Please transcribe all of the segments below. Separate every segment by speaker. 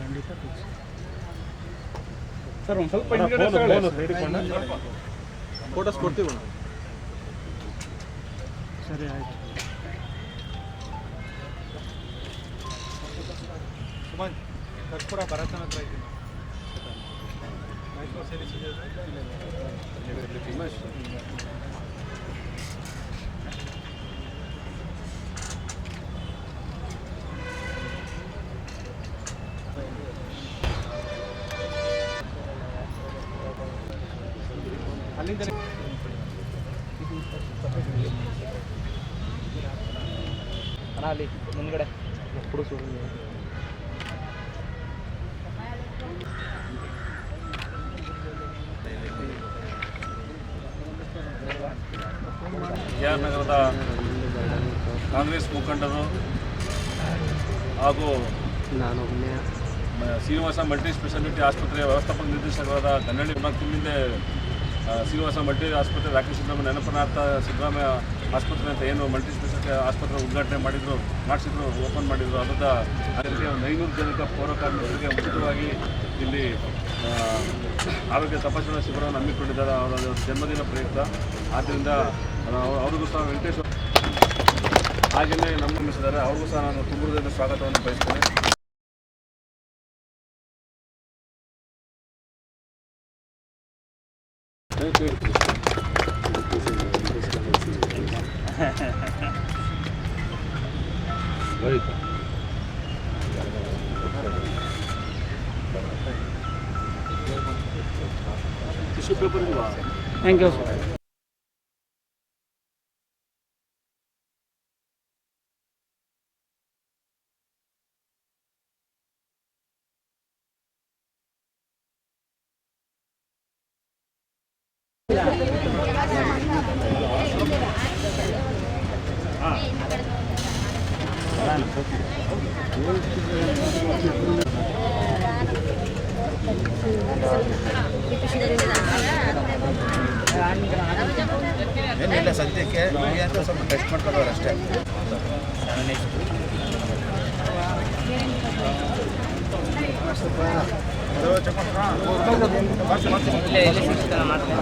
Speaker 1: ಖಂಡಿತ fix
Speaker 2: sir ಒಂದು ಸ್ವಲ್ಪ. ಫೋಟೋಸ್ ಕೊಡ್ತೀವಿ.
Speaker 1: ಸರಿ ಆಯಿತು.
Speaker 2: ಸುಮನ್ ಕರ್ಪುರ ಭರತನ ಹತ್ರ ಇದ್ದೀನಿ. ಮೈಸೂರು ಸೇರಿ
Speaker 3: ಕೆ ನಗರದ ಕಾಂಗ್ರೆಸ್ ಮುಖಂಡರು ಹಾಗೂ ನಾನು ಶ್ರೀನಿವಾಸ ಮಲ್ಟಿ ಸ್ಪೆಷಾಲಿಟಿ ಆಸ್ಪತ್ರೆಯ ವ್ಯವಸ್ಥಾಪಕ ನಿರ್ದೇಶಕರಾದ ಕನ್ನಡಿ ತಿಮ್ಮಿಂದೆ ಶ್ರೀನಿವಾಸ ಮಲ್ಟಿ ಆಸ್ಪತ್ರೆ ರಾಕೇಶ್ ಸಿದ್ದರಾಮಯ್ಯ ನೆನಪನಾರ್ಥ ಸಿದ್ದರಾಮಯ್ಯ ಆಸ್ಪತ್ರೆ ಅಂತ ಏನು ಮಲ್ಟಿ ಸ್ಪೆಷಾಲಿಟಿ ಆಸ್ಪತ್ರೆ ಉದ್ಘಾಟನೆ ಮಾಡಿದರು ಮಾಡಿಸಿದ್ರು ಓಪನ್ ಮಾಡಿದರು ಅದರ ಅದಕ್ಕೆ ಒಂದು ಐನೂರು ಜನಕ್ಕೆ ಪೌರ ಕಾರ್ಮಿಕರಿಗೆ ಉಚಿತವಾಗಿ ಇಲ್ಲಿ ಆರೋಗ್ಯ ತಪಾಸಣಾ ಶಿಬಿರವನ್ನು ಹಮ್ಮಿಕೊಂಡಿದ್ದಾರೆ. ಅವರ ಜನ್ಮದಿನ ಪ್ರಯುಕ್ತ. ಆದ್ದರಿಂದ ಅವ್ರಿಗೂ ಸಹ ವೆಂಕಟೇಶ್ವರ ಹಾಗೆಯೇ ನಮ್ಮ ಮಿಸಿದ್ದಾರೆ ಅವ್ರಿಗೂ ಸಹ ನಾನು ತುಂಬುವುದರಿಂದ ಸ್ವಾಗತವನ್ನು ಬಯಸ್ತೇನೆ.
Speaker 1: ಥ್ಯಾಂಕ್ ಯು ಸರ್
Speaker 4: ಏನಿಲ್ಲ ಸದ್ಯಕ್ಕೆ ನಿಮಗೆ ಅಂತ ಸ್ವಲ್ಪ ಟೆಸ್ಟ್ ಮಾಡ್ಕೊಳ್ಳೋರು ಅಷ್ಟೇ
Speaker 5: ಇಲ್ಲೇ ಇಲ್ಲೇ ಸಿಗ್ತಾನೆ ಮಾಡ್ತೀನಿ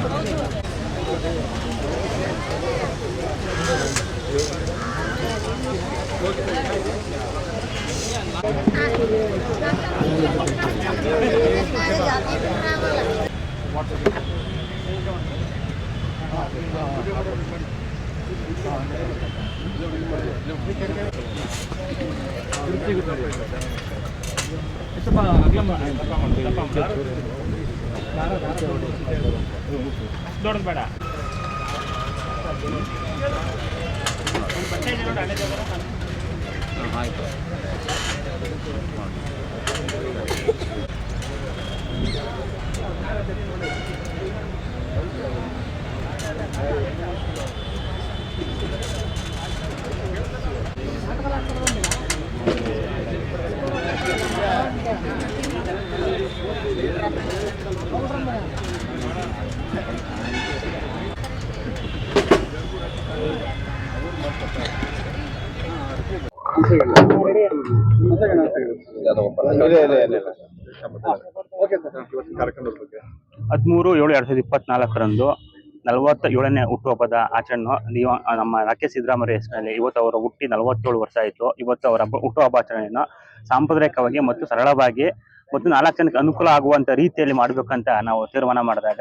Speaker 5: ದೊಡ್ಡದು ಬೇಡ ಆಯ್ತು ಹದಿಮೂರು ಏಳು ಎರಡ್ ಸಾವಿರದ ಇಪ್ಪತ್ನಾಲ್ಕರಂದು ನಲವತ್ತ ಏಳನೇ ಹುಟ್ಟುಹಬ್ಬದ ಆಚರಣೆ ನೀವು ನಮ್ಮ ರಾಕೇಶ್ ಸಿದ್ದರಾಮಯ್ಯ ಹೆಸರಿನಲ್ಲಿ ಇವತ್ತು ಅವರ ಹುಟ್ಟಿ ನಲವತ್ತೇಳು ವರ್ಷ ಆಯಿತು. ಇವತ್ತು ಅವರ ಹಬ್ಬ ಹುಟ್ಟುಹಬ್ಬ ಆಚರಣೆಯನ್ನು ಸಾಂಪ್ರದಾಯಿಕವಾಗಿ ಮತ್ತು ಸರಳವಾಗಿ ಮತ್ತು ನಾಲ್ಕು ಜನಕ್ಕೆ ಅನುಕೂಲ ಆಗುವಂಥ ರೀತಿಯಲ್ಲಿ ಮಾಡಬೇಕಂತ ನಾವು ತೀರ್ಮಾನ ಮಾಡಿದಾಗ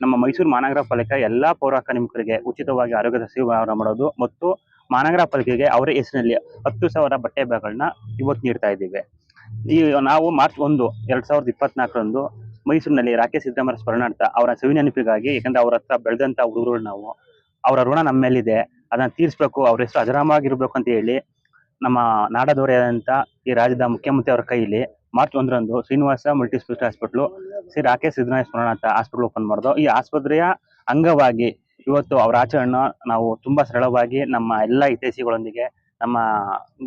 Speaker 5: ನಮ್ಮ ಮೈಸೂರು ಮಹಾನಗರ ಪಾಲಿಕೆ ಎಲ್ಲ ಪೌರ ಕಾರ್ಮಿಕರಿಗೆ ಉಚಿತವಾಗಿ ಆರೋಗ್ಯದ ಸೇವೆ ಮಾಡೋದು ಮತ್ತು ಮಹಾನಗರ ಪಾಲಿಕೆಗೆ ಅವರ ಹೆಸರಿನಲ್ಲಿ ಹತ್ತು ಸಾವಿರ ಬಟ್ಟೆ ಬ್ಯಾಗ್ಗಳನ್ನ ಇವತ್ತು ನೀಡ್ತಾ ಇದ್ದೀವಿ. ಈ ನಾವು ಮಾರ್ಚ್ ಒಂದು, ಎರಡ್ ಸಾವಿರದ ಇಪ್ಪತ್ನಾಲ್ಕರಂದು ಮೈಸೂರಿನಲ್ಲಿ ರಾಕೇಶ್ ಸಿದ್ದರಾಮಯ್ಯ ಸ್ಮರಣಾರ್ಥ ಅವರ ಸವಿ ನೆನಪಿಗಾಗಿ ಯಾಕಂದ್ರೆ ಅವ್ರ ಹತ್ರ ಬೆಳೆದಂತ ಹುಡುಗರು ನಾವು, ಅವರ ಋಣ ನಮ್ಮ ಮೇಲಿದೆ ಅದನ್ನ ತೀರಿಸಬೇಕು, ಅವ್ರ ಹೆಸರು ಅಜರಾಮಾಗಿರ್ಬೇಕು ಅಂತ ಹೇಳಿ ನಮ್ಮ ನಾಡದವರೆಯಾದಂತ ಈ ರಾಜ್ಯದ ಮುಖ್ಯಮಂತ್ರಿ ಅವರ ಕೈಲಿ ಮಾರ್ಚ್ ಒಂದರಂದು Srinivasa multi special hospital Shri Rakesh Siddaramaiah ಸ್ಮರಣಾರ್ಥ ಹಾಸ್ಪಿಟ್ಲ್ ಓಪನ್ ಮಾಡಿದ್ರು ಈ ಆಸ್ಪತ್ರೆಯ ಅಂಗವಾಗಿ ಇವತ್ತು ಅವರ ಆಚರಣೆಯನ್ನು ನಾವು ತುಂಬಾ ಸರಳವಾಗಿ ನಮ್ಮ ಎಲ್ಲ ಹಿತೈಷಿಗಳೊಂದಿಗೆ ನಮ್ಮ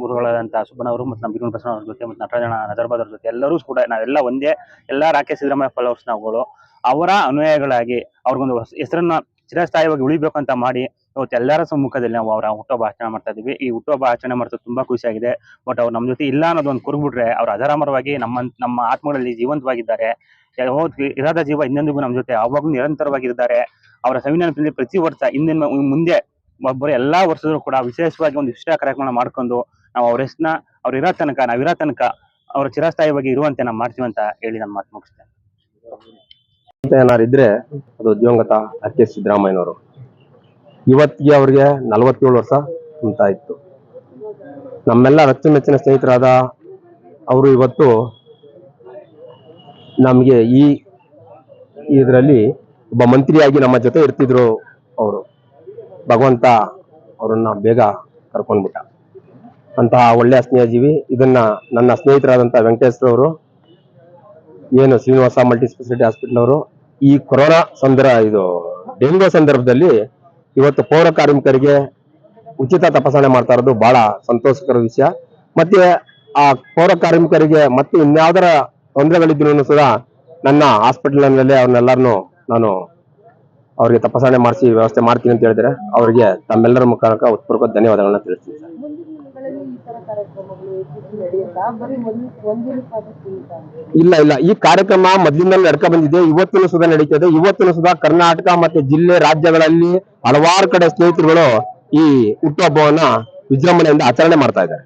Speaker 5: ಗುರುಗಳಾದಂಥ ಸುಬ್ಬನವರು ಮತ್ತು ನಮ್ಮ ಬಿರುಮಣ ಬಸವನವ್ರ ಜೊತೆ ಮತ್ತು ನಟರಾಜನ ನಜರ್ಬಾದ್ ಜೊತೆ ಎಲ್ಲರೂ ಕೂಡ ನಾವೆಲ್ಲ ಒಂದೇ, ಎಲ್ಲ ರಾಕೇಶ್ ಸಿದ್ದರಾಮಯ್ಯ ಫಾಲೋವರ್ಸ್ ನಾವುಗಳು, ಅವರ ಅನುಯಾಯಿಗಳಾಗಿ ಅವ್ರಿಗೊಂದು ಹೊಸ ಹೆಸರನ್ನ ಚಿರಸ್ಥಾಯಿಯಾಗಿ ಉಳಿಬೇಕು ಅಂತ ಮಾಡಿ ಇವತ್ತು ಎಲ್ಲರ ಸಮ್ಮುಖದಲ್ಲಿ ನಾವು ಅವರ ಹುಟ್ಟುಹಬ್ಬ ಆಚರಣೆ ಮಾಡ್ತಾ ಇದೀವಿ ಈ ಹುಟ್ಟುಹಬ್ಬ ಆಚರಣೆ ಮಾಡ್ತಾ ತುಂಬಾ ಖುಷಿಯಾಗಿದೆ ಬಟ್ ಅವ್ರು ನಮ್ಮ ಜೊತೆ ಇಲ್ಲ ಅನ್ನೋದೊಂದು ಕುರುಗ್ಬಿಟ್ರೆ ಅವ್ರು ಅಜರಾಮರವಾಗಿ ನಮ್ಮ ನಮ್ಮ ಆತ್ಮಗಳಲ್ಲಿ ಜೀವಂತವಾಗಿದ್ದಾರೆ. ಇರದ ಜೀವ ಇನ್ನೊಂದಿಗೂ ನಮ್ಮ ಜೊತೆ ಅವಾಗೂ ನಿರಂತರವಾಗಿದ್ದಾರೆ. ಅವರ ಸಂವಿಧಾನ ಪ್ರತಿ ವರ್ಷ ಹಿಂದಿನ ಮುಂದೆ ಒಬ್ಬರು ಎಲ್ಲಾ ವರ್ಷದಲ್ಲೂ ಕೂಡ ವಿಶೇಷವಾಗಿ ಒಂದು ವಿಶೇಷ ಕಾರ್ಯಕ್ರಮ ಮಾಡ್ಕೊಂಡು ನಾವು ಅವ್ರ ಹೆಸರನ್ನ ಅವ್ರ ಇರೋ ತನಕ ನಾವಿರೋ ತನಕ ಅವ್ರ ಚಿರಸ್ಥಾಯಿವಾಗಿ ಇರುವಂತೆ ನಾವು ಮಾಡ್ತೀವಿ ಅಂತ ಹೇಳಿ ನಮ್ಮ ಮಾತು ಮುಗಿಸ್ತೇನೆ.
Speaker 6: ಏನಾರು ಇದ್ರೆ ಅದು ದಿವಂಗತ ಆರ್ ಕೆ ಸಿದ್ದರಾಮಯ್ಯನವರು. ಇವತ್ತಿಗೆ ಅವ್ರಿಗೆ ನಲವತ್ತೇಳು ವರ್ಷ ತುಂಬತಾ ಇತ್ತು ನಮ್ಮೆಲ್ಲ ಅಚ್ಚುಮೆಚ್ಚಿನ ಸ್ನೇಹಿತರಾದ ಅವರು ಇವತ್ತು ನಮಗೆ ಈ, ಇದರಲ್ಲಿ ಒಬ್ಬ ಮಂತ್ರಿಯಾಗಿ ನಮ್ಮ ಜೊತೆ ಇರ್ತಿದ್ರು ಅವರು. ಭಗವಂತ ಅವರನ್ನ ಬೇಗ ಕರ್ಕೊಂಡ್ಬಿಟ್ಟ. ಅಂತಹ ಒಳ್ಳೆಯ ಸ್ನೇಹಜೀವಿ. ಇದನ್ನ ನನ್ನ ಸ್ನೇಹಿತರಾದಂಥ ವೆಂಕಟೇಶ್ವರವರು ಏನು ಶ್ರೀನಿವಾಸ ಮಲ್ಟಿ ಸ್ಪೆಷಾಲಿಟಿ ಹಾಸ್ಪಿಟಲ್ ಅವರು, ಈ ಕೊರೋನಾ ಸಂದರ್ಭ, ಇದು ಡೆಂಗು ಸಂದರ್ಭದಲ್ಲಿ ಇವತ್ತು ಪೌರ ಕಾರ್ಮಿಕರಿಗೆ ಉಚಿತ ತಪಾಸಣೆ ಮಾಡ್ತಾ ಇರೋದು ಬಹಳ ಸಂತೋಷಕರ ವಿಷಯ. ಮತ್ತೆ ಆ ಪೌರ ಕಾರ್ಮಿಕರಿಗೆ ಮತ್ತೆ ಇನ್ಯಾವುದರ ತೊಂದರೆಗಳಿದ್ರು ಸಹ ನನ್ನ ಹಾಸ್ಪಿಟಲ್ನಲ್ಲೇ ಅವ್ರನ್ನೆಲ್ಲರನ್ನು ನಾನು ಅವರಿಗೆ ತಪಾಸಣೆ ಮಾಡಿಸಿ ವ್ಯವಸ್ಥೆ ಮಾಡ್ತೀನಿ ಅಂತ ಹೇಳಿದ್ರೆ ಅವರಿಗೆ ತಮ್ಮೆಲ್ಲರ ಮುಖಾಂತರ ಉತ್ಪೂರ್ವಕ ಧನ್ಯವಾದಗಳನ್ನ ತಿಳಿಸ್ತೀನಿ ಇಲ್ಲ ಇಲ್ಲ. ಈ ಕಾರ್ಯಕ್ರಮ ಮೊದಲಿಂದಲೂ ನಡ್ಕ ಬಂದಿದೆ. ಇವತ್ತಿನ ಸುಧಾ ನಡೀತದೆ. ಇವತ್ತಿನ ಸುದ ಕರ್ನಾಟಕ ಮತ್ತೆ ಜಿಲ್ಲೆ ರಾಜ್ಯಗಳಲ್ಲಿ ಹಲವಾರು ಕಡೆ ಸ್ನೇಹಿತರುಗಳು ಈ ಹುಟ್ಟುಹಬ್ಬವನ್ನ ವಿಜೃಂಭಣೆಯಿಂದ ಆಚರಣೆ ಮಾಡ್ತಾ ಇದ್ದಾರೆ?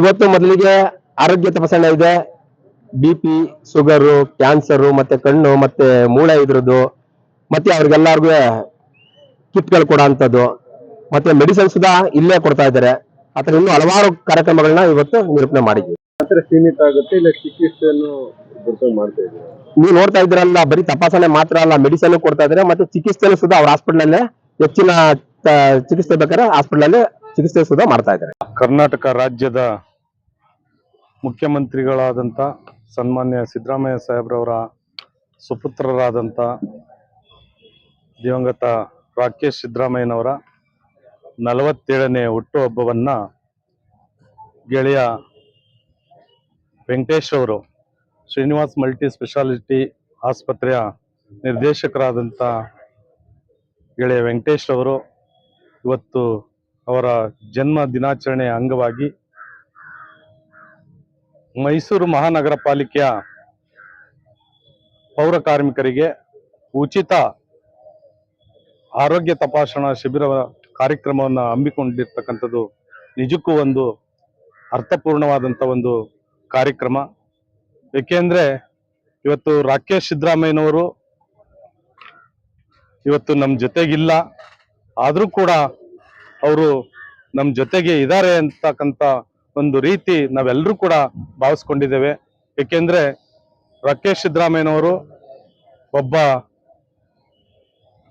Speaker 6: ಇವತ್ತು ಮೊದಲಿಗೆ ಆರೋಗ್ಯ ತಪಾಸಣೆ ಇದೆ. ಬಿ ಪಿ ಶುಗರು ಕ್ಯಾನ್ಸರು ಮತ್ತೆ ಕಣ್ಣು ಮತ್ತೆ ಮೂಳೆ ಇದ್ರದ್ದು ಮತ್ತೆ ಅವ್ರಿಗೆಲ್ಲಾರ್ಗು ಕಿಟ್ಗಳು ಕೊಡೋ ಅಂಥದ್ದು ಮತ್ತೆ ಮೆಡಿಸನ್ ಸುಧಾ ಇಲ್ಲೇ ಕೊಡ್ತಾ ಇದ್ದಾರೆ. ಆತರ ಇನ್ನೂ ಹಲವಾರು ಕಾರ್ಯಕ್ರಮಗಳನ್ನ ಇವತ್ತು ನಿರೂಪಣೆ ಮಾಡಿದ್ವಿ
Speaker 2: ಸೀಮಿತ ಆಗುತ್ತೆ ಇಲ್ಲ ಚಿಕಿತ್ಸೆಯನ್ನು
Speaker 6: ನೀವು ನೋಡ್ತಾ ಇದ್ರಲ್ಲ ಬರೀ ತಪಾಸಣೆ ಮಾತ್ರ ಅಲ್ಲ ಮೆಡಿಸನ್ ಕೊಡ್ತಾ ಇದ್ದಾರೆ ಮತ್ತೆ ಚಿಕಿತ್ಸೆನೂ ಸುಧಾ ಅವ್ರ ಹಾಸ್ಪಿಟಲ್ ಹೆಚ್ಚಿನ ಚಿಕಿತ್ಸೆ ಬೇಕಾದ್ರೆ ಹಾಸ್ಪಿಟಲ್ ಚಿಕಿತ್ಸೆ ಸುಧಾ ಮಾಡ್ತಾ ಇದ್ದಾರೆ.
Speaker 2: ಕರ್ನಾಟಕ ರಾಜ್ಯದ ಮುಖ್ಯಮಂತ್ರಿಗಳಾದಂಥ ಸನ್ಮಾನ್ಯ ಸಿದ್ದರಾಮಯ್ಯ ಸಾಹೇಬ್ರವರ ಸುಪುತ್ರರಾದಂಥ ದಿವಂಗತ ರಾಕೇಶ್ ಸಿದ್ದರಾಮಯ್ಯನವರ ನಲವತ್ತೇಳನೇ ಹುಟ್ಟುಹಬ್ಬವನ್ನು ಗೆಳೆಯ ವೆಂಕಟೇಶ್ ಅವರು ಶ್ರೀನಿವಾಸ್ ಮಲ್ಟಿ ಸ್ಪೆಷಾಲಿಟಿ ಆಸ್ಪತ್ರೆಯ ನಿರ್ದೇಶಕರಾದಂಥ ಗೆಳೆಯ ವೆಂಕಟೇಶ್ ಅವರು ಇವತ್ತು ಅವರ ಜನ್ಮ ದಿನಾಚರಣೆಯ ಅಂಗವಾಗಿ ಮೈಸೂರು ಮಹಾನಗರ ಪಾಲಿಕೆಯ ಪೌರ ಕಾರ್ಮಿಕರಿಗೆ ಉಚಿತ ಆರೋಗ್ಯ ತಪಾಸಣಾ ಶಿಬಿರ ಕಾರ್ಯಕ್ರಮವನ್ನು ಹಮ್ಮಿಕೊಂಡಿರ್ತಕ್ಕಂಥದ್ದು ನಿಜಕ್ಕೂ ಒಂದು ಅರ್ಥಪೂರ್ಣವಾದಂಥ ಒಂದು ಕಾರ್ಯಕ್ರಮ. ಏಕೆಂದರೆ ಇವತ್ತು ರಾಕೇಶ್ ಸಿದ್ದರಾಮಯ್ಯನವರು ಇವತ್ತು ನಮ್ಮ ಜೊತೆಗಿಲ್ಲ. ಆದರೂ ಕೂಡ ಅವರು ನಮ್ಮ ಜೊತೆಗೆ ಇದ್ದಾರೆ ಅಂತಕ್ಕಂಥ ಒಂದು ರೀತಿ ನಾವೆಲ್ಲರೂ ಕೂಡ ಭಾವಿಸ್ಕೊಂಡಿದ್ದೇವೆ. ಏಕೆಂದ್ರೆ ರಾಕೇಶ್ ಸಿದ್ದರಾಮಯ್ಯನವರು ಒಬ್ಬ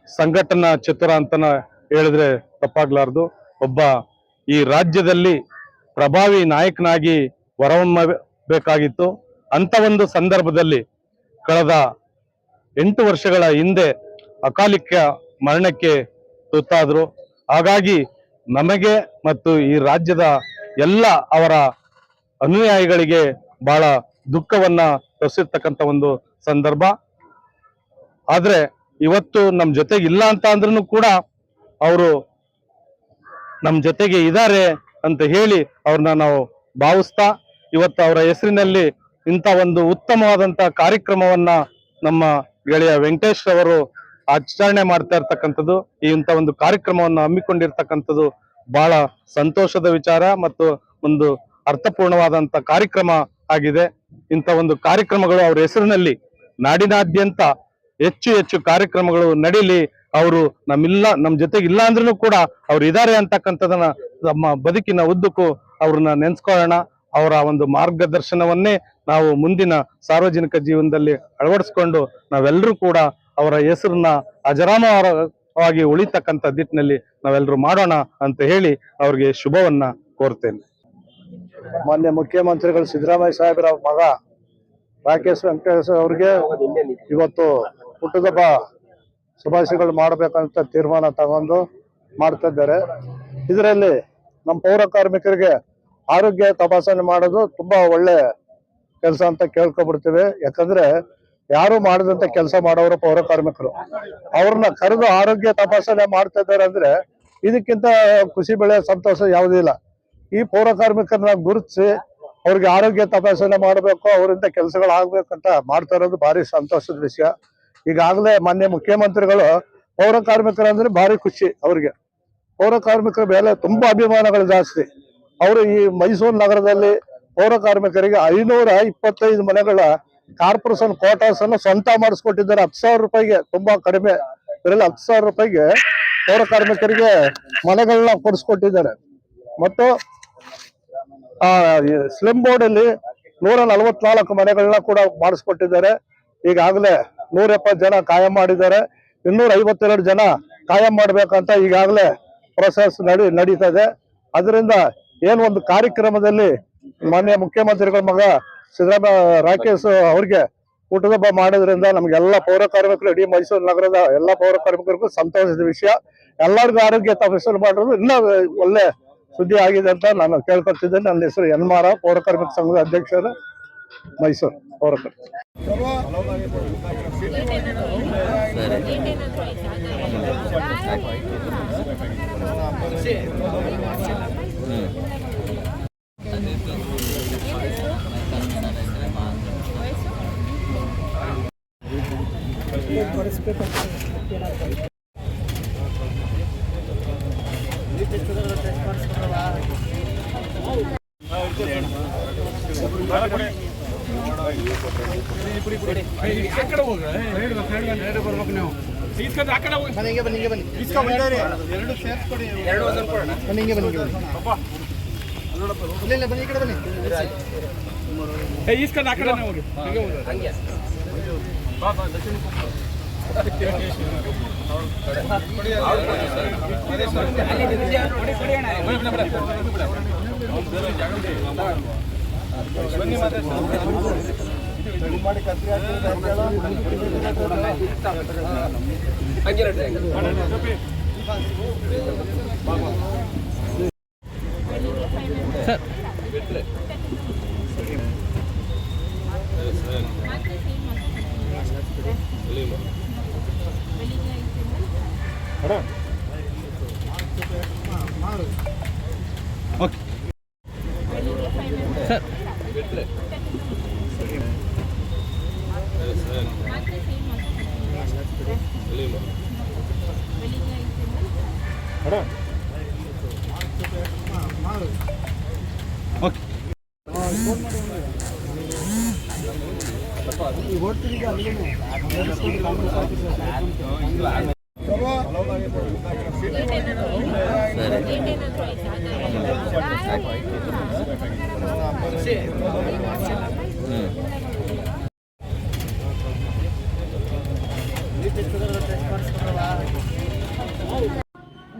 Speaker 2: ಸಂಘಟನಾ ಚತುರ ಅಂತನ ಹೇಳಿದ್ರೆ ತಪ್ಪಾಗ್ಲಾರ್ದು. ಒಬ್ಬ ಈ ರಾಜ್ಯದಲ್ಲಿ ಪ್ರಭಾವಿ ನಾಯಕನಾಗಿ ಹೊರಹೊಮ್ಮಬೇಕಾಗಿತ್ತು. ಅಂತ ಒಂದು ಸಂದರ್ಭದಲ್ಲಿ ಕಳೆದ ಎಂಟು ವರ್ಷಗಳ ಹಿಂದೆ ಅಕಾಲಿಕ ಮರಣಕ್ಕೆ ತುತ್ತಾದ್ರು. ಹಾಗಾಗಿ ನಮಗೆ ಮತ್ತು ಈ ರಾಜ್ಯದ ಎಲ್ಲ ಅವರ ಅನುಯಾಯಿಗಳಿಗೆ ಬಹಳ ದುಃಖವನ್ನ ತರಿಸಿರ್ತಕ್ಕಂಥ ಒಂದು ಸಂದರ್ಭ. ಆದ್ರೆ ಇವತ್ತು ನಮ್ ಜೊತೆಗೆ ಇಲ್ಲ ಅಂತ ಅಂದ್ರೂ ಕೂಡ ಅವರು ನಮ್ ಜೊತೆಗೆ ಇದ್ದಾರೆ ಅಂತ ಹೇಳಿ ಅವ್ರನ್ನ ನಾವು ಭಾವಿಸ್ತಾ, ಇವತ್ತು ಅವರ ಹೆಸರಿನಲ್ಲಿ ಇಂಥ ಒಂದು ಉತ್ತಮವಾದಂತ ಕಾರ್ಯಕ್ರಮವನ್ನ ನಮ್ಮ ಗೆಳೆಯ ವೆಂಕಟೇಶ್ ಅವರು ಆಚರಣೆ ಮಾಡ್ತಾ ಇರ್ತಕ್ಕಂಥದ್ದು ಇಂಥ ಒಂದು ಕಾರ್ಯಕ್ರಮವನ್ನು ಹಮ್ಮಿಕೊಂಡಿರ್ತಕ್ಕಂಥದ್ದು ಬಹಳ ಸಂತೋಷದ ವಿಚಾರ ಮತ್ತು ಒಂದು ಅರ್ಥಪೂರ್ಣವಾದಂತ ಕಾರ್ಯಕ್ರಮ ಆಗಿದೆ. ಇಂಥ ಒಂದು ಕಾರ್ಯಕ್ರಮಗಳು ಅವರ ಹೆಸರಿನಲ್ಲಿ ನಾಡಿನಾದ್ಯಂತ ಹೆಚ್ಚು ಹೆಚ್ಚು ಕಾರ್ಯಕ್ರಮಗಳು ನಡೀಲಿ, ಅವರು ನಮ್ಮಿಲ್ಲ, ನಮ್ ಜೊತೆಗೆ ಇಲ್ಲ ಅಂದ್ರೂ ಕೂಡ ಅವ್ರು ಇದ್ದಾರೆ ಅಂತಕ್ಕಂಥದನ್ನ ನಮ್ಮ ಬದುಕಿನ ಉದ್ದಕ್ಕೂ ಅವ್ರನ್ನ ನೆನ್ಸ್ಕೊಳ್ಳೋಣ. ಅವರ ಒಂದು ಮಾರ್ಗದರ್ಶನವನ್ನೇ ನಾವು ಮುಂದಿನ ಸಾರ್ವಜನಿಕ ಜೀವನದಲ್ಲಿ ಅಳವಡಿಸ್ಕೊಂಡು ನಾವೆಲ್ಲರೂ ಕೂಡ ಅವರ ಹೆಸರನ್ನ ಅಜರಾಮರವಾಗಿ ಉಳಿತಕ್ಕಂಥ ದಿಟ್ಟಿನಲ್ಲಿ ನಾವೆಲ್ಲರೂ ಮಾಡೋಣ ಅಂತ ಹೇಳಿ ಅವ್ರಿಗೆ ಶುಭವನ್ನ ಕೋರ್ತೇನೆ.
Speaker 7: ಮಾನ್ಯ ಮುಖ್ಯಮಂತ್ರಿಗಳು ಸಿದ್ದರಾಮಯ್ಯ ಸಾಹೇಬರ ಮಗ ರಾಕೇಶ್ ವೆಂಕಟೇಶ್ ಅವ್ರಿಗೆ ಇವತ್ತು ಹುಟ್ಟದಬ್ಬ ಶುಭಾಶಯಗಳು ಮಾಡಬೇಕಂತ ತೀರ್ಮಾನ ತಗೊಂಡು ಮಾಡ್ತಾ ಇದ್ದಾರೆ ಇದರಲ್ಲಿ ನಮ್ಮ ಪೌರ ಕಾರ್ಮಿಕರಿಗೆ ಆರೋಗ್ಯ ತಪಾಸಣೆ ಮಾಡೋದು ತುಂಬಾ ಒಳ್ಳೆ ಕೆಲಸ ಅಂತ ಕೇಳ್ಕೊಬಿಡ್ತೀವಿ. ಯಾಕಂದ್ರೆ ಯಾರು ಮಾಡದಂತ ಕೆಲಸ ಮಾಡೋರು ಪೌರ ಕಾರ್ಮಿಕರು. ಅವ್ರನ್ನ ಕರೆದು ಆರೋಗ್ಯ ತಪಾಸಣೆ ಮಾಡ್ತಾ ಇದ್ದಾರೆ ಅಂದ್ರೆ ಇದಕ್ಕಿಂತ ಖುಷಿ, ಬೆಳೆ, ಸಂತೋಷ ಯಾವುದೂ ಇಲ್ಲ. ಈ ಪೌರ ಕಾರ್ಮಿಕರನ್ನ ಗುರುತಿಸಿ ಅವ್ರಿಗೆ ಆರೋಗ್ಯ ತಪಾಸಣೆ ಮಾಡಬೇಕು, ಅವರಿಂದ ಕೆಲಸಗಳು ಆಗ್ಬೇಕಂತ ಮಾಡ್ತಾ ಇರೋದು ಭಾರಿ ಸಂತೋಷದ ವಿಷಯ. ಈಗಾಗಲೇ ಮಾನ್ಯ ಮುಖ್ಯಮಂತ್ರಿಗಳು ಪೌರ ಕಾರ್ಮಿಕರಂದ್ರೆ ಭಾರಿ ಖುಷಿ ಅವ್ರಿಗೆ. ಪೌರ ಕಾರ್ಮಿಕರ ಮೇಲೆ ತುಂಬಾ ಅಭಿಮಾನಗಳು ಜಾಸ್ತಿ. ಅವರು ಈ ಮೈಸೂರು ನಗರದಲ್ಲಿ ಪೌರ ಕಾರ್ಮಿಕರಿಗೆ ಐನೂರ ಇಪ್ಪತ್ತೈದು ಮನೆಗಳ ಕಾರ್ಪೊರೇಷನ್ ಕ್ವಾರ್ಟರ್ಸ್ ಅನ್ನು ಸ್ವಂತ ಮಾಡಿಸ್ಕೊಟ್ಟಿದ್ದಾರೆ. ಹತ್ತು ಸಾವಿರ ರೂಪಾಯಿಗೆ ತುಂಬಾ ಕಡಿಮೆ. ಇದರಲ್ಲಿ ಹತ್ತು ಸಾವಿರ ರೂಪಾಯಿಗೆ ಪೌರ ಕಾರ್ಮಿಕರಿಗೆ ಮನೆಗಳನ್ನ ಕೊಡಿಸ್ಕೊಟ್ಟಿದ್ದಾರೆ. ಮತ್ತು ಸ್ಲಿಮ್ ಬೋರ್ಡ್ ಅಲ್ಲಿ ನೂರ ನಲವತ್ನಾಲ್ಕು ಮನೆಗಳನ್ನ ಕೂಡ ಮಾಡಿಸ್ಕೊಟ್ಟಿದ್ದಾರೆ. ಈಗಾಗಲೇ ನೂರ ಎಪ್ಪತ್ತು ಜನ ಕಾಯಂ ಮಾಡಿದ್ದಾರೆ. ಇನ್ನೂರ ಐವತ್ತೆರಡು ಜನ ಕಾಯಂ ಮಾಡ್ಬೇಕಂತ ಈಗಾಗಲೇ ಪ್ರೊಸೆಸ್ ನಡಿ ನಡೀತಾ ಇದೆ ಅದರಿಂದ ಏನು ಒಂದು ಕಾರ್ಯಕ್ರಮದಲ್ಲಿ ಮಾನ್ಯ ಮುಖ್ಯಮಂತ್ರಿಗಳ ಮಗ ಸಿದ್ದರಾಮಯ್ಯ ರಾಕೇಶ್ ಅವ್ರಿಗೆ ಊಟದಬ್ಬ ಮಾಡೋದ್ರಿಂದ ನಮ್ಗೆಲ್ಲ ಪೌರ ಕಾರ್ಮಿಕರು ಇಡೀ ಮೈಸೂರು ನಗರದ ಎಲ್ಲ ಪೌರ ಕಾರ್ಮಿಕರಿಗೂ ಸಂತೋಷದ ವಿಷಯ. ಎಲ್ಲರಿಗೂ ಆರೋಗ್ಯ ತಪಾಸಣೆ ಮಾಡೋದು ಇನ್ನೂ ಒಳ್ಳೆ ಸುದ್ದಿ ಆಗಿದೆ ಅಂತ ನಾನು ಕೇಳ್ಕೊತಿದ್ದೇನೆ ನನ್ನ ಹೆಸರು ಎನ್ಮಾರ, ಪೌರ ಕಾರ್ಮಿಕ ಸಂಘದ ಅಧ್ಯಕ್ಷರು ಮೈಸೂರು ಪೌರ ಕಾರ್ಮಿಕ.
Speaker 8: ಬರ್ಬೇಕು ನೀವು ಕಡೆ ಹೋಗಿ ಬನ್ನಿ
Speaker 7: ಹಿಂಗೆ ಬನ್ನಿ ಹಿಂಗೆ ಬನ್ನಿ ಇಸ್ಕೊಂಡ್ಬಿಟ್ಟಿರಿ ಎರಡು ಬನ್ನಿ ಹಿಂಗೆ ಬನ್ನಿ ಅಪ್ಪ ನೋಡಪ್ಪ ಇಲ್ಲ ಇಲ್ಲ ಬನ್ನಿ ಈ ಬನ್ನಿ ಏ ಇಸ್ಕೊಂಡು
Speaker 3: ಹೋಗಿ ಬನ್ನಿ Gummadi Katri sir okay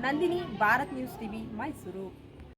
Speaker 8: Nandini Bharat news TV Mysuru